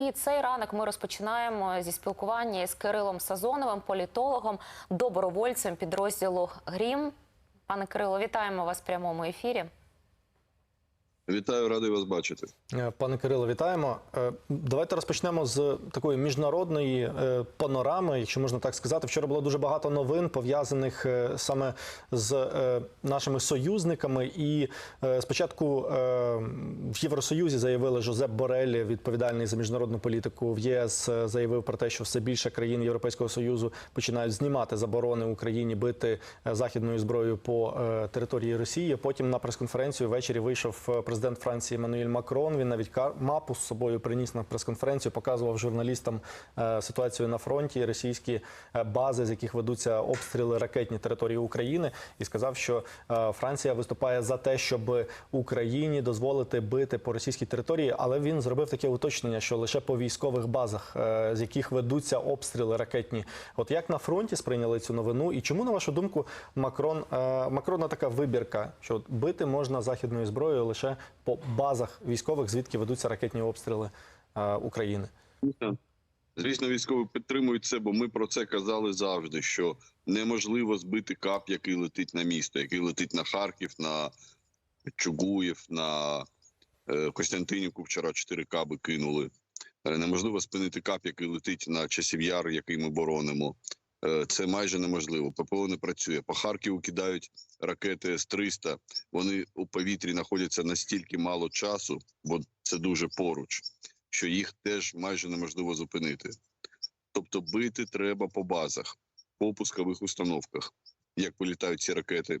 І цей ранок ми розпочинаємо зі спілкування з Кирилом Сазоновим, політологом, добровольцем підрозділу Грім. Пане Кирило, вітаємо вас в прямому ефірі. Вітаю, радий вас бачити. Е, Пане Кирило, вітаємо. Е, Давайте розпочнемо з такої міжнародної е, панорами, якщо можна так сказати. Вчора було дуже багато новин пов'язаних саме з нашими союзниками. І спочатку в Євросоюзі заявили Жозеп Борель, відповідальний за міжнародну політику в ЄС, заявив про те, що все більше країн Європейського союзу починають знімати заборони Україні бити західною зброєю по території Росії. Потім на прес-конференцію ввечері вийшов е, президент Франції Еммануель Макрон. Він навіть мапу з собою приніс на прес-конференцію, показував журналістам е, ситуацію на фронті, російські е, бази, з яких ведуться обстріли ракетні території України, і сказав, що е, Франція виступає за те, щоб Україні дозволити бити по російській території, але він зробив таке уточнення, що лише по військових базах, з яких ведуться обстріли ракетні. От як на фронті сприйняли цю новину, і чому на вашу думку Макрон Макрона така вибірка, що бити можна західною зброєю лише по базах військових, звідки ведуться ракетні обстріли е, України? Звісно, військові підтримують це, бо ми про це казали завжди: що неможливо збити кап, який летить на місто, який летить на Харків, на Чугуїв, на е, Костянтинівку. Вчора чотири каби кинули. Е, Неможливо спинити кап, який летить на часів яр, який ми боронимо. Е, Це майже неможливо. ППО не працює. По Харкову кидають ракети С-300. Вони у повітрі знаходяться настільки мало часу, бо це дуже поруч, що їх теж майже неможливо зупинити. Тобто бити треба по базах, по пускових установках. Як політають ці ракети,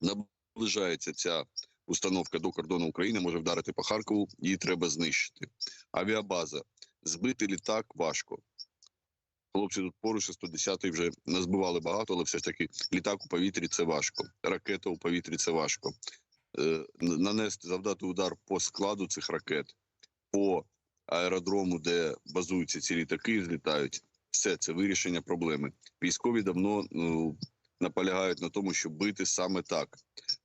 наближається ця установка до кордону України, може вдарити по Харкову, її треба знищити. Авіабаза. Збити літак важко. Хлопці тут поруч 110-й вже назбивали багато, але все ж таки літак у повітрі це важко. Ракета у повітрі це важко. Е, нанести, завдати удар по складу цих ракет, по аеродрому, де базуються ці літаки, злітають. Все це вирішення проблеми. Військові давно ну, наполягають на тому, щоб бити саме так.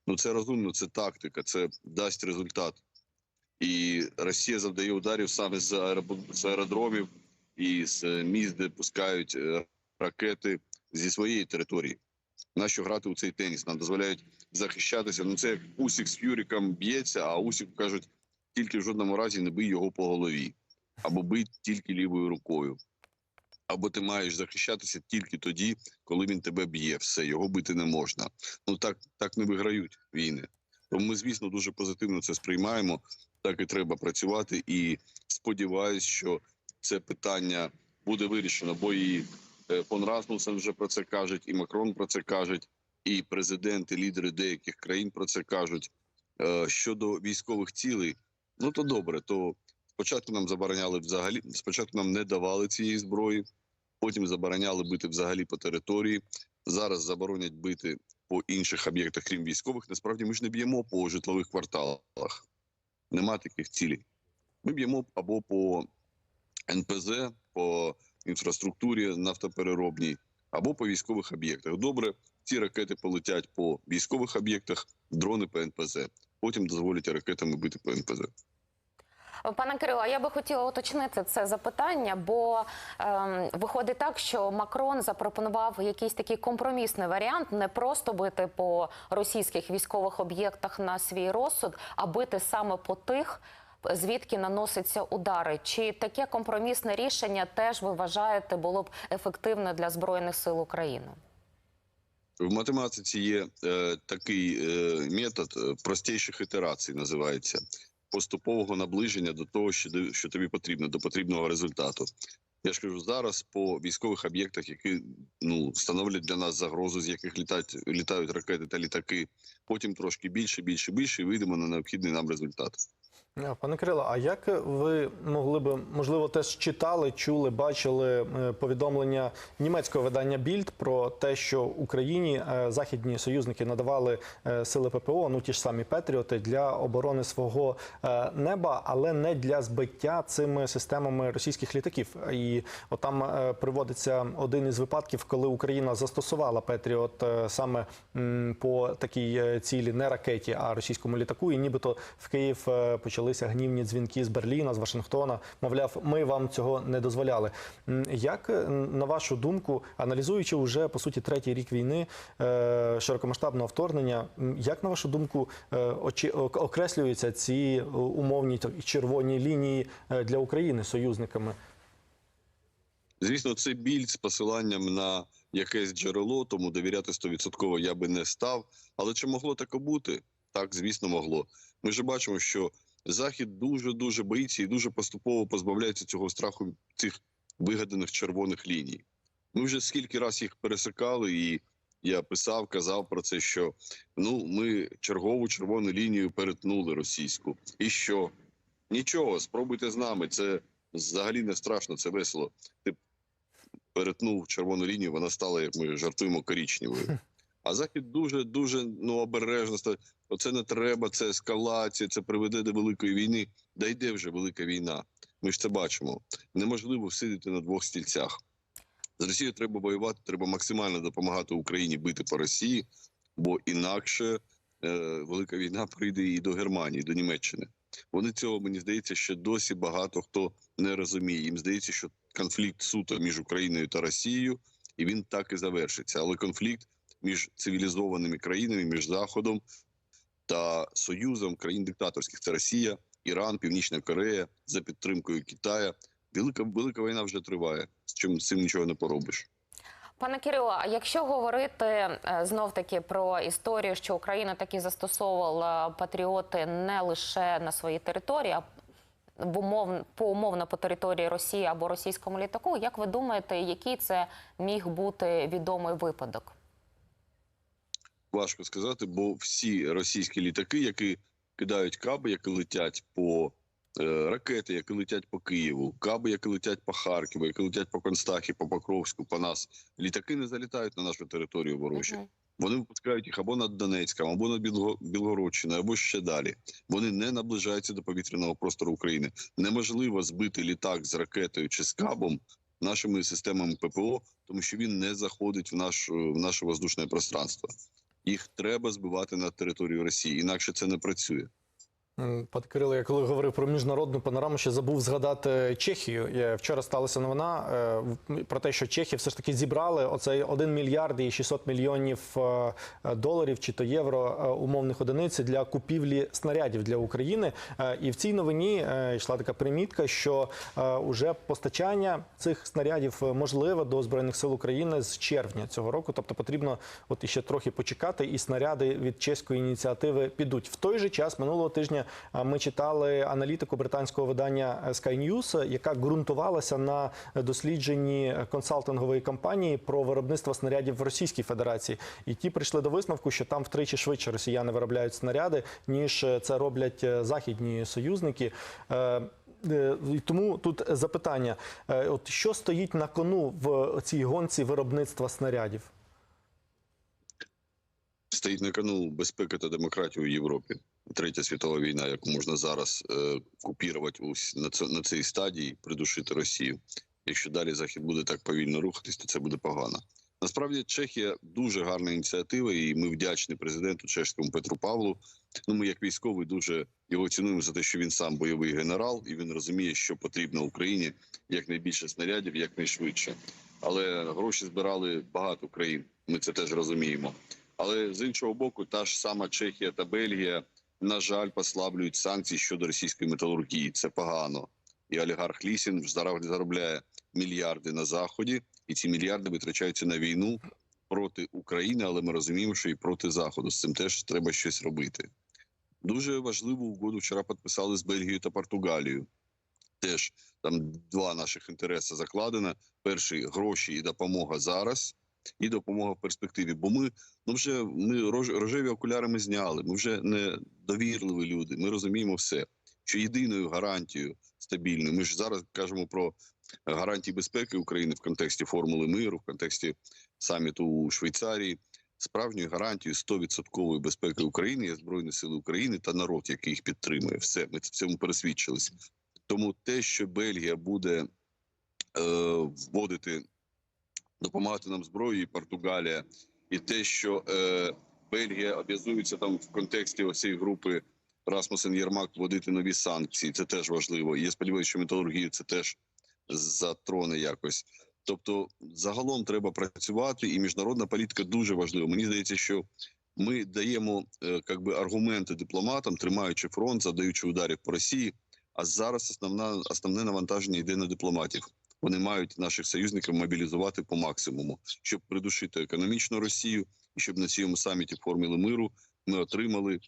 Ну це розумно, це тактика, це дасть результат. І Росія завдає ударів саме з аеродромів і з міст, пускають е, ракети зі своєї території. Нащо грати у цей теніс? Нам дозволяють захищатися. Ну це як Усік з Фюріком б'ється, а Усік кажуть, тільки в жодному разі не бий його по голові, або бий тільки лівою рукою. Або ти маєш захищатися тільки тоді, коли він тебе б'є. Все, його бити не можна. Ну так, так не виграють війни. Тому ми, звісно, дуже позитивно це сприймаємо. Так і треба працювати. І сподіваюсь, що це питання буде вирішено. Бо і е, фон Расмусен вже про це кажуть, і Макрон про це кажуть, і президенти, лідери деяких країн про це кажуть. Е, Щодо військових цілей, ну то добре. То спочатку нам забороняли взагалі, спочатку нам не давали цієї зброї, потім забороняли бити взагалі по території. Зараз заборонять бити по інших об'єктах, крім військових. Насправді ми ж не б'ємо по житлових кварталах. Нема таких цілей. Ми б'ємо або по НПЗ, по інфраструктурі нафтопереробній, або по військових об'єктах. Добре, ці ракети полетять по військових об'єктах, дрони по НПЗ. Потім дозволять ракетами бити по НПЗ. Пане Кирило, я би хотіла уточнити це запитання, бо ем, виходить так, що Макрон запропонував якийсь такий компромісний варіант не просто бити по російських військових об'єктах на свій розсуд, а бити саме по тих. Звідки наносяться удари? Чи таке компромісне рішення теж ви вважаєте було б ефективне для збройних сил України? В математиці є е, такий е, метод е, простіших ітерацій, називається поступового наближення до того, що, що тобі потрібно, до потрібного результату. Я ж кажу, зараз по військових об'єктах, які ну становлять для нас загрозу, з яких літають, літають ракети та літаки, потім трошки більше, більше, більше, і вийдемо на необхідний нам результат. А, Пане Кирило, а як ви могли би, можливо, теж читали, чули, бачили е, повідомлення німецького видання Більд про те, що Україні е, західні союзники надавали е, сили ППО, ну ті ж самі Петріоти, для оборони свого е, неба, але не для збиття цими системами російських літаків. І от там е, приводиться один із випадків, коли Україна застосувала Петріот е, саме по такій е, цілі, не ракеті, а російському літаку, і нібито в Київ е, почали почалися гнівні дзвінки з Берліна, з Вашингтона. Мовляв, ми вам цього не дозволяли. Як е, на вашу думку, аналізуючи вже по суті третій рік війни е, широкомасштабного вторгнення, як на вашу думку е, окреслюються ці умовні червоні лінії для України союзниками? Звісно, це біль з посиланням на якесь джерело, тому довіряти 100% я би не став. Але чи могло таке бути? Так, звісно, могло. Ми ж бачимо, що Захід дуже дуже боїться і дуже поступово позбавляється цього страху цих вигаданих червоних ліній. Ми вже скільки раз їх пересикали, і я писав, казав про це, що ну ми чергову червону лінію перетнули російську. І що? Нічого, спробуйте з нами. Це взагалі не страшно, це весело. Ти перетнув червону лінію, вона стала, як ми жартуємо, корічневою. А захід дуже дуже ну обережно став. Оце не треба, це ескалація, це приведе до великої війни. Да йде вже велика війна. Ми ж це бачимо. Неможливо сидіти на двох стільцях. З Росією треба воювати, треба максимально допомагати Україні бити по Росії, бо інакше е, велика війна прийде і до Германії, до Німеччини. Вони цього мені здається, ще досі багато хто не розуміє. Їм здається, що конфлікт суто між Україною та Росією, і він так і завершиться. Але конфлікт між цивілізованими країнами, між Заходом та Союзом країн диктаторських це Росія, Іран, Північна Корея за підтримкою Китая. Велика велика війна вже триває. З чим цим нічого не поробиш. Пане Кирило, а якщо говорити знов таки про історію, що Україна таки застосовувала патріоти не лише на своїй території, а в умов, поумовно по території Росії або російському літаку, як ви думаєте, який це міг бути відомий випадок? Важко сказати, бо всі російські літаки, які кидають каби, які летять по е, ракети, які летять по Києву, каби, які летять по Харкову, які летять по Констахі, по Покровську, по нас, літаки не залітають на нашу територію ворожі. Мгм. Вони випускають їх або над Донецьком, або над Білго- Білгородщиною, або ще далі. Вони не наближаються до повітряного простору України. Неможливо збити літак з ракетою чи з кабом нашими системами ППО, тому що він не заходить в наш в наше воздушне пространство. Їх треба збивати на територію Росії, інакше це не працює. Пане Кирило, я коли говорив про міжнародну панораму, ще забув згадати Чехію. Вчора сталася новина е, про те, що Чехи все ж таки зібрали оцей 1 мільярд і 600 мільйонів е, доларів чи то євро е, умовних одиниць для купівлі снарядів для України. І в цій новині йшла така примітка, що уже постачання цих снарядів можливе до збройних сил України з червня цього року. Тобто потрібно от іще трохи почекати, і снаряди від чеської ініціативи підуть. В той же час минулого тижня ми читали аналітику британського видання е, Sky News, яка ґрунтувалася на дослідженні консалтингової компанії про виробництво снарядів в Російській Федерації. І ті прийшли до висновку, що там втричі швидше росіяни виробляють снаряди, ніж е, це роблять е, західні союзники. Тому тут запитання: от що стоїть на кону в цій гонці виробництва снарядів? Стоїть на кону безпека та демократія у Європі. Третя світова війна, яку можна зараз е, купірувати ось на, це, на цій стадії, придушити Росію. Якщо далі Захід буде так повільно рухатись, то це буде погано. Насправді Чехія дуже гарна ініціатива, і ми вдячні президенту чешському Петру Павлу. Ну, ми як військовий дуже його цінуємо за те, що він сам бойовий генерал, і він розуміє, що потрібно Україні якнайбільше снарядів, якнайшвидше. Але гроші збирали багато країн. Ми це теж розуміємо. Але з іншого боку, та ж сама Чехія та Бельгія, на жаль, послаблюють санкції щодо російської металургії. Це погано. І олігарх Лісін заробляє мільярди на заході, і ці мільярди витрачаються на війну проти України, але ми розуміємо, що і проти Заходу. З цим теж треба щось робити. Дуже важливу угоду вчора підписали з Бельгією та Португалією. Теж там два наших інтереси закладено: перший гроші і допомога зараз, і допомога в перспективі. Бо ми ну вже ми рож- рожеві окуляри ми зняли. Ми вже не довірливі люди. Ми розуміємо все. Що єдиною гарантією стабільною, ми ж зараз кажемо про гарантії безпеки України в контексті формули миру, в контексті саміту у Швейцарії. Справжньою гарантією 100% безпеки України є Збройні Сили України та народ, який їх підтримує. Все, ми в цьому пересвідчилися. Тому те, що Бельгія буде е, вводити, допомагати нам зброєю, Португалія, і те, що е, Бельгія об'язується там в контексті цієї групи Расмусен Єрмак вводити нові санкції. Це теж важливо. І я сподіваюся, що металургію це теж затроне якось. Тобто, загалом треба працювати, і міжнародна політика дуже важлива. Мені здається, що ми даємо е, как би, аргументи дипломатам, тримаючи фронт, завдаючи ударів по Росії. А зараз основна основне навантаження йде на дипломатів. Вони мають наших союзників мобілізувати по максимуму, щоб придушити економічну Росію, і щоб на цьому саміті формули миру ми отримали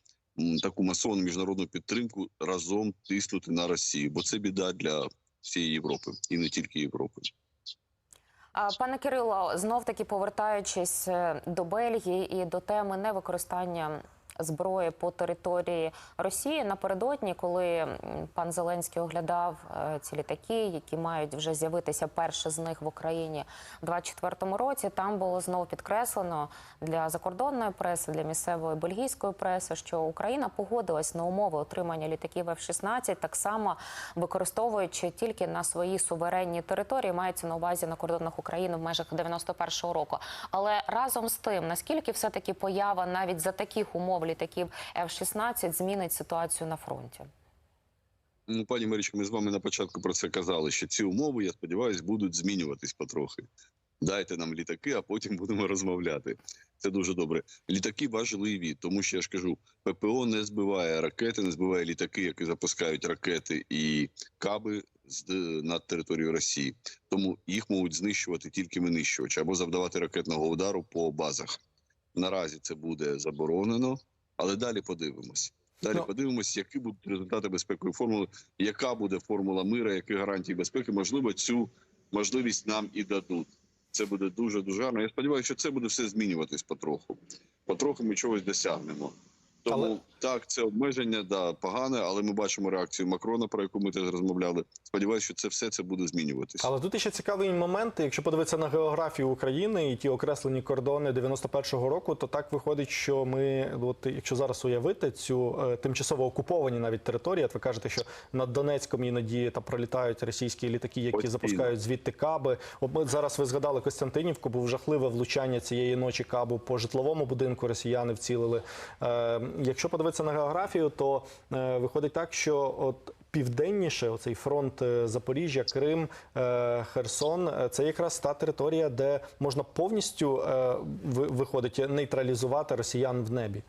таку масовну міжнародну підтримку разом тиснути на Росію, бо це біда для всієї Європи і не тільки Європи. Пане Кирило, знов таки повертаючись е, до Бельгії і до теми невикористання зброї по території Росії напередодні, коли пан Зеленський оглядав е, ці літаки, які мають вже з'явитися перше з них в Україні в 2024 році. Там було знов підкреслено для закордонної преси, для місцевої бельгійської преси, що Україна погодилась на умови отримання літаків F-16, так само використовуючи тільки на своїй суверенній території, мається на увазі на кордонах України в межах 91-го року. Але разом з тим, наскільки все таки поява навіть за таких умов літаків F-16 змінить ситуацію на фронті? Ну, пані Марічко, ми з вами на початку про це казали, що ці умови, я сподіваюся, будуть змінюватись потрохи. Дайте нам літаки, а потім будемо розмовляти. Це дуже добре. Літаки важливі, тому що я ж кажу, ППО не збиває ракети, не збиває літаки, які запускають ракети і каби з над територією Росії. Тому їх можуть знищувати тільки винищувачі або завдавати ракетного удару по базах. Наразі це буде заборонено, але далі подивимось. Далі Ну, подивимось, які будуть результати безпекової формули, яка буде формула мира, які гарантії безпеки. Можливо, цю можливість нам і дадуть. Це буде дуже дуже гарно. Я сподіваюся, що це буде все змінюватись потроху. Потроху ми чогось досягнемо. Тому Але- так, це обмеження, да, погане, але ми бачимо реакцію Макрона, про яку ми теж розмовляли. Сподіваюся, що це все це буде змінюватись. Але тут ще цікавий момент. Якщо подивитися на географію України і ті окреслені кордони 91-го року, то так виходить, що ми, от якщо зараз уявити цю е, тимчасово окуповані навіть території, от ви кажете, що над Донецьком іноді там пролітають російські літаки, які Постійно. запускають звідти каби. От ми зараз ви згадали Костянтинівку, був жахливе влучання цієї ночі кабу по житловому будинку. Росіяни вцілили. Е, якщо подивитися на географію, то е, виходить так, що от південніше, оцей фронт е, Запоріжжя, Крим, е, Херсон, е, це якраз та територія, де можна повністю е, ви- виходить нейтралізувати росіян в небі.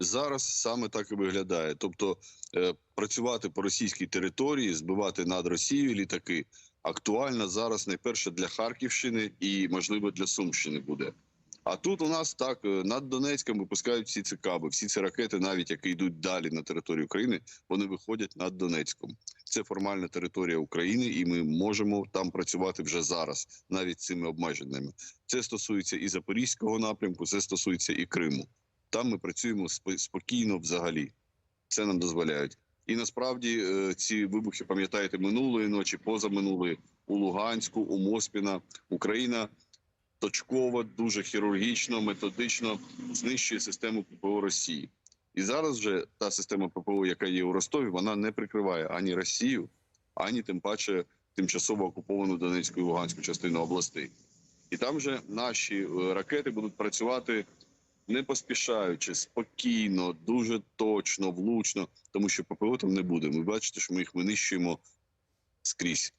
Зараз саме так і виглядає. Тобто е, працювати по російській території, збивати над Росією літаки актуально зараз найперше для Харківщини і можливо для Сумщини буде. А тут у нас так е, над Донецьком випускають всі ці каби, всі ці ракети, навіть які йдуть далі на територію України, вони виходять над Донецьком. Це формальна територія України, і ми можемо там працювати вже зараз, навіть цими обмеженнями. Це стосується і Запорізького напрямку, це стосується і Криму. Там ми працюємо спо- спокійно взагалі. Це нам дозволяють. І насправді е, ці вибухи, пам'ятаєте, минулої ночі, позаминулої у Луганську, у Моспіна, Україна точково, дуже хірургічно, методично знищує систему ППО Росії. І зараз вже та система ППО, яка є у Ростові, вона не прикриває ані Росію, ані тим паче тимчасово окуповану Донецьку і Луганську частину областей. І там же наші е, ракети будуть працювати не поспішаючи, спокійно, дуже точно, влучно, тому що ППО там не буде. Ми бачите, що ми їх винищуємо скрізь.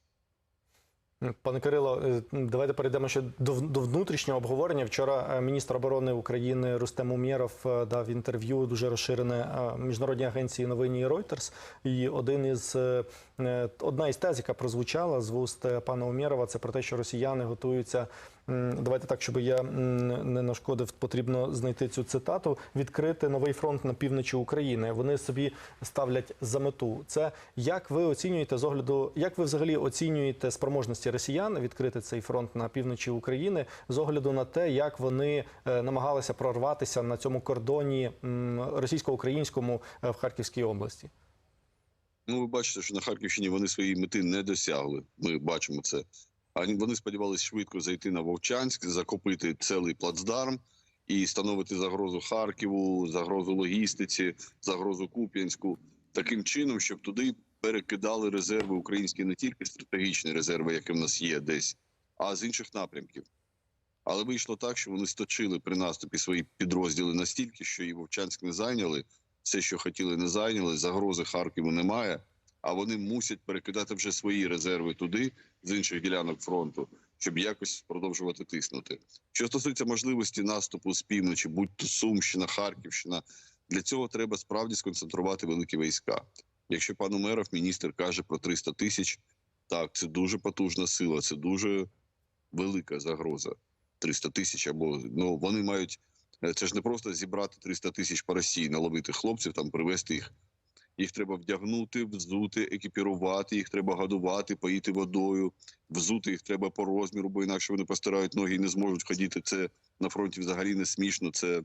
Пане Кирило, е, давайте перейдемо ще до, внутрішнього обговорення. Вчора е, міністр оборони України Рустем Умєров е, дав інтерв'ю дуже розширене міжнародній агенції новині Reuters. І один із одна із тез, яка прозвучала з вуст е, пана Умєрова, це про те, що росіяни готуються. Давайте так, щоб я не нашкодив, потрібно знайти цю цитату. Відкрити новий фронт на півночі України. Вони собі ставлять за мету. Це як ви оцінюєте з огляду, як ви взагалі оцінюєте спроможності росіян відкрити цей фронт на півночі України з огляду на те, як вони е, намагалися прорватися на цьому кордоні російсько-українському е, в Харківській області? Ну, ви бачите, що на Харківщині вони своєї мети не досягли. Ми бачимо це. А вони сподівалися швидко зайти на Вовчанськ, закопити цілий плацдарм і становити загрозу Харківу, загрозу логістиці, загрозу Куп'янську таким чином, щоб туди перекидали резерви українські не тільки стратегічні резерви, які в нас є десь, а з інших напрямків. Але вийшло так, що вони сточили при наступі свої підрозділи настільки, що і Вовчанськ не зайняли, все, що хотіли, не зайняли. Загрози Харкову немає. А вони мусять перекидати вже свої резерви туди з інших ділянок фронту, щоб якось продовжувати тиснути. Що стосується можливості наступу з півночі, будь то Сумщина, Харківщина, для цього треба справді сконцентрувати великі війська. Якщо пан Умеров, міністр, каже про 300 тисяч, так це дуже потужна сила, це дуже велика загроза. 300 тисяч або ну вони мають це ж не просто зібрати 300 тисяч по Росії, наловити хлопців, там привезти їх. Їх треба вдягнути, взути, екіпірувати, їх треба годувати, поїти водою, взути їх треба по розміру, бо інакше вони постирають ноги і не зможуть ходити. Це на фронті взагалі не смішно, це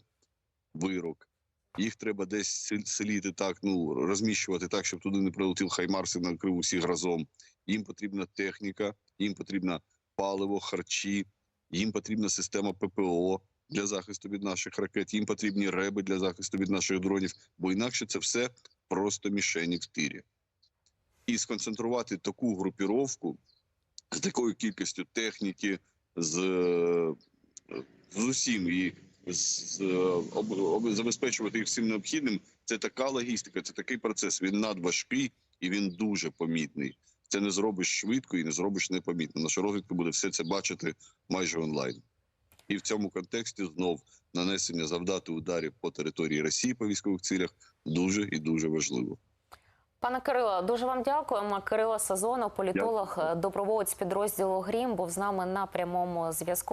вирок. Їх треба десь селіти так, ну розміщувати так, щоб туди не прилетів Хаймарс і накрив усіх разом. Їм потрібна техніка, їм потрібна паливо, харчі, їм потрібна система ППО для захисту від наших ракет, їм потрібні реби для захисту від наших дронів, бо інакше це все просто мішені в тирі. І сконцентрувати таку групіровку з такою кількістю техніки, з, е, з усім і з, е, об, об, забезпечувати їх всім необхідним. Це така логістика, це такий процес. Він надважкий і він дуже помітний. Це не зробиш швидко і не зробиш непомітно. Наша розвідка буде все це бачити майже онлайн. І в цьому контексті знов нанесення завдати ударів по території Росії по військових цілях дуже і дуже важливо. Пане Кирило, дуже вам дякуємо. Кирило Сазонов, політолог, доброволець підрозділу Грім, був з нами на прямому зв'язку.